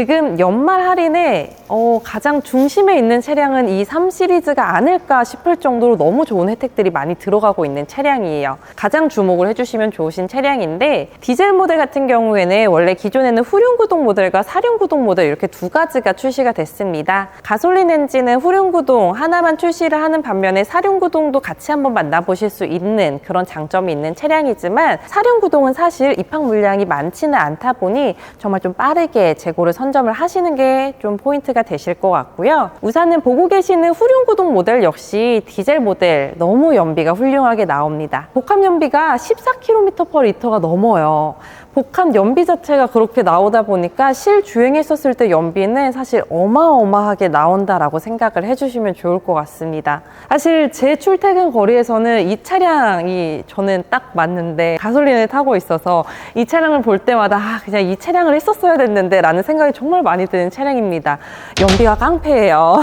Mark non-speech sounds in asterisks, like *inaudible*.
지금 연말 할인에 어, 가장 중심에 있는 차량은 이 3 시리즈가 아닐까 싶을 정도로 너무 좋은 혜택들이 많이 들어가고 있는 차량이에요. 가장 주목을 해주시면 좋으신 차량인데 디젤 모델 같은 경우에는 원래 기존에는 후륜구동 모델과 사륜구동 모델 이렇게 두 가지가 출시가 됐습니다. 가솔린 엔진은 후륜구동 하나만 출시를 하는 반면에 사륜구동도 같이 한번 만나보실 수 있는 그런 장점이 있는 차량이지만 사륜구동은 사실 입항 물량이 많지는 않다 보니 정말 좀 빠르게 재고를 선 점을 하시는 게 좀 포인트가 되실 것 같고요. 우선은 보고 계시는 후륜구동 모델 역시 디젤 모델 너무 연비가 훌륭하게 나옵니다. 복합 연비가 14km per 리터가 넘어요. 복합 연비 자체가 그렇게 나오다 보니까 실주행했었을 때 연비는 사실 어마어마하게 나온다라고 생각을 해주시면 좋을 것 같습니다. 사실 제 출퇴근 거리에서는 이 차량이 저는 딱 맞는데 가솔린을 타고 있어서 이 차량을 볼 때마다 아, 그냥 이 차량을 했었어야 됐는데 라는 생각이 정말 많이 드는 차량입니다. 연비가 깡패예요. *laughs*